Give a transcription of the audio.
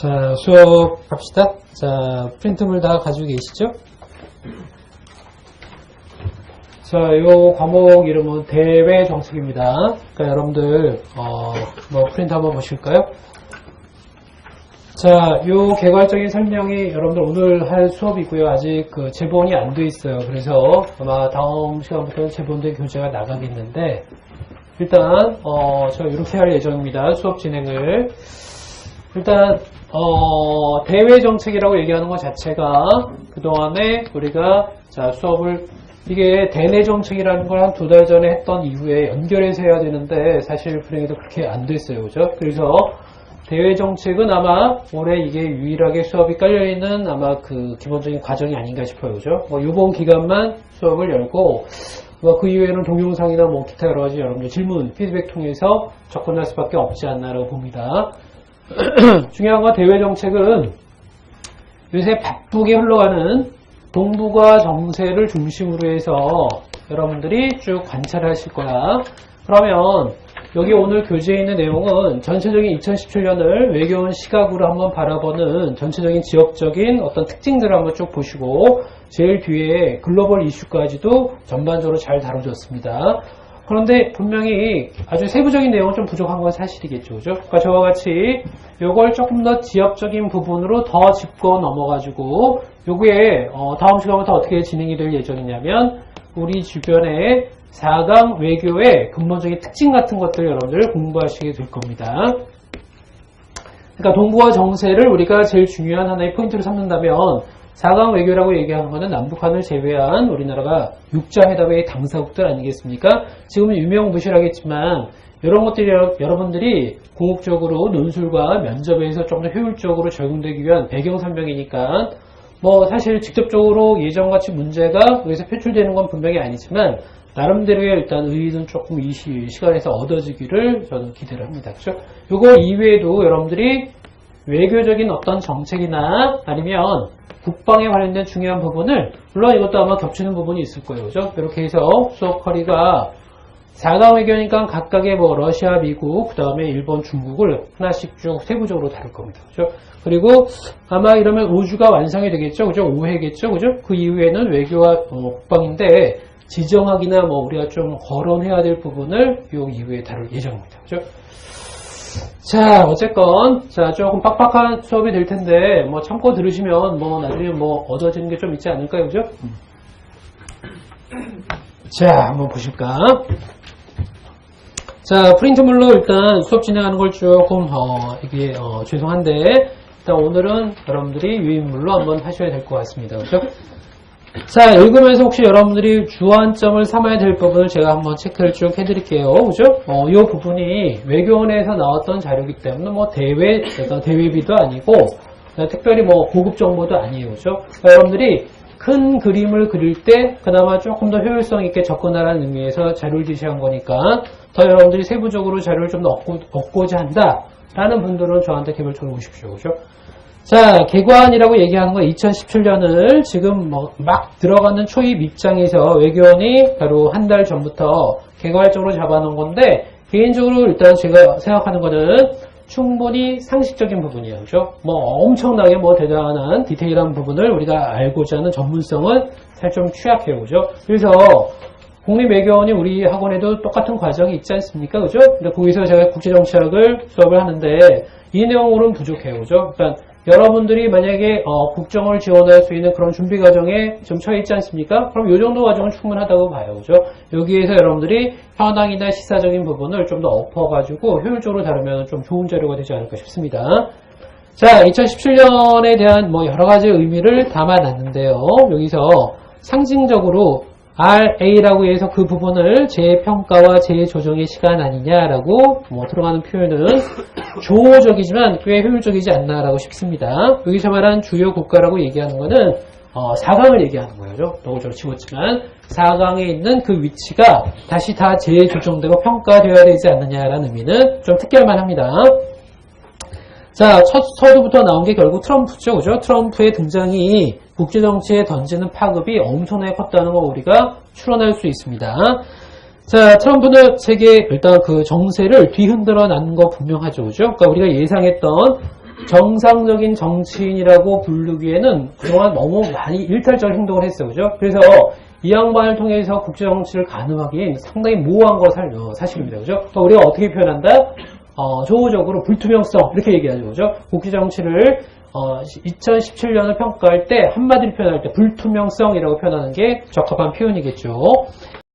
자, 수업 합시다. 자, 프린트물 다 가지고 계시죠? 자, 요 과목 이름은 대외 정책입니다. 그러니까 여러분들, 어, 뭐 프린트 한번 보실까요? 자, 요 개괄적인 설명이 여러분들 오늘 할 수업이고요. 아직 그 제본이 안 돼 있어요. 그래서 아마 다음 시간부터는 제본된 교재가 나가겠는데, 일단, 어, 저 이렇게 할 예정입니다. 수업 진행을. 일단, 어, 대외 정책이라고 얘기하는 것 자체가 그동안에 우리가 자, 수업을 이게 대내 정책이라는 걸 한 두 달 전에 했던 이후에 연결해서 해야 되는데 사실 불행히도 그렇게 안 됐어요. 그죠? 그래서 대외 정책은 아마 올해 이게 유일하게 수업이 깔려있는 아마 그 기본적인 과정이 아닌가 싶어요. 그죠? 뭐 이번 기간만 수업을 열고 뭐그 이후에는 동영상이나 뭐 기타 여러 가지 여러분들 질문, 피드백 통해서 접근할 수밖에 없지 않나라고 봅니다. 중요한 건 대외 정책은 요새 바쁘게 흘러가는 동북아 정세를 중심으로 해서 여러분들이 쭉 관찰하실 거야. 그러면 여기 오늘 교재에 있는 내용은 전체적인 2017년을 외교원 시각으로 한번 바라보는 전체적인 지역적인 어떤 특징들을 한번 쭉 보시고 제일 뒤에 글로벌 이슈까지도 전반적으로 잘 다뤄졌습니다. 그런데 분명히 아주 세부적인 내용은 좀 부족한 건 사실이겠죠. 그죠? 그러니까 저와 같이 요걸 조금 더 지역적인 부분으로 더 짚고 넘어가지고 요게 어, 다음 시간부터 어떻게 진행이 될 예정이냐면 우리 주변의 4강 외교의 근본적인 특징 같은 것들 여러분들 공부하시게 될 겁니다. 그러니까 동북아 정세를 우리가 제일 중요한 하나의 포인트로 삼는다면 4강 외교라고 얘기하는 것은 남북한을 제외한 우리나라가 육자회담의 당사국들 아니겠습니까? 지금은 유명무실하겠지만 이런 것들이 여러분들이 궁극적으로 논술과 면접에서 좀 더 효율적으로 적용되기 위한 배경 설명이니까 뭐 사실 직접적으로 예전같이 문제가 여기서 표출되는 건 분명히 아니지만 나름대로의 일단 의의는 조금 이 시, 시간에서 얻어지기를 저는 기대를 합니다. 그렇죠? 요거 이외에도 여러분들이 외교적인 어떤 정책이나 아니면 국방에 관련된 중요한 부분을 물론 이것도 아마 겹치는 부분이 있을 거예요. 그죠? 이렇게 해서 수업 커리가 4강 외교니까 각각의 뭐 러시아, 미국, 그 다음에 일본, 중국을 하나씩 쭉 세부적으로 다룰 겁니다. 그죠? 그리고 아마 이러면 5주가 완성이 되겠죠. 그죠? 5회겠죠. 그죠? 그 이후에는 외교와 어, 국방인데 지정학이나 뭐 우리가 좀 거론해야 될 부분을 이 이후에 다룰 예정입니다. 그죠? 자, 어쨌건, 자, 조금 빡빡한 수업이 될 텐데, 뭐, 참고 들으시면, 뭐, 나중에 뭐, 얻어지는 게 좀 있지 않을까요? 그죠? 자, 한번 보실까? 자, 프린트물로 일단 수업 진행하는 걸 조금, 어, 이게, 어, 죄송한데, 일단 오늘은 여러분들이 유인물로 한번 하셔야 될 것 같습니다. 그죠? 자, 읽으면서 혹시 여러분들이 주안점을 삼아야 될 부분을 제가 한번 체크를 쭉 해드릴게요. 그죠? 어, 이 부분이 외교원에서 나왔던 자료이기 때문에 뭐 대외, 대외비도 아니고, 특별히 뭐 고급 정보도 아니에요. 그죠? 그러니까 여러분들이 큰 그림을 그릴 때 그나마 조금 더 효율성 있게 접근하라는 의미에서 자료를 제시한 거니까 더 여러분들이 세부적으로 자료를 좀 더 얻고, 얻고자 한다. 라는 분들은 저한테 개별적으로 오십시오. 그죠? 자, 개관이라고 얘기하는 건 2017년을 지금 뭐 막 들어가는 초입 입장에서 외교원이 바로 한 달 전부터 개괄적으로 잡아놓은 건데 개인적으로 일단 제가 생각하는 거는 충분히 상식적인 부분이에요. 그죠? 뭐 엄청나게 뭐 대단한 디테일한 부분을 우리가 알고자 하는 전문성은 사실 좀 취약해요. 그죠? 그래서 국립외교원이 우리 학원에도 똑같은 과정이 있지 않습니까? 그죠? 근데 거기서 제가 국제정치학을 수업을 하는데 이 내용으로는 부족해요. 그죠? 그러니까 여러분들이 만약에 어, 국정을 지원할 수 있는 그런 준비 과정에 좀 처해 있지 않습니까? 그럼 이 정도 과정은 충분하다고 봐요. 그죠? 여기에서 여러분들이 현황이나 시사적인 부분을 좀 더 엎어가지고 효율적으로 다루면 좀 좋은 자료가 되지 않을까 싶습니다. 자, 2017년에 대한 뭐 여러 가지 의미를 담아놨는데요. 여기서 상징적으로 RA라고 해서 그 부분을 재평가와 재조정의 시간 아니냐라고 뭐 들어가는 표현은 조호적이지만 꽤 효율적이지 않나라고 싶습니다. 여기서 말한 주요 국가라고 얘기하는 거는 어, 4강을 얘기하는 거죠. 너구저로 치웠지만 4강에 있는 그 위치가 다시 다 재조정되고 평가되어야 되지 않느냐라는 의미는 좀 특별만 합니다. 자, 첫 서두부터 나온 게 결국 트럼프죠. 그죠? 트럼프의 등장이 국제정치에 던지는 파급이 엄청나게 컸다는 거 우리가 추론할 수 있습니다. 자, 트럼프는 세계 일단 그 정세를 뒤흔들어 놨는 거 분명하죠. 그죠? 그러니까 우리가 예상했던 정상적인 정치인이라고 부르기에는 그동안 너무 많이 일탈적인 행동을 했어요. 그죠? 그래서 이 양반을 통해서 국제 정치를 가능하기엔 상당히 모호한 거 사, 어, 사실입니다. 그죠? 그러니까 우리가 어떻게 표현한다? 어, 조호적으로 불투명성, 이렇게 얘기하죠. 그죠? 국제 정치를 어, 2017년을 평가할 때, 한마디로 표현할 때, 불투명성이라고 표현하는 게 적합한 표현이겠죠.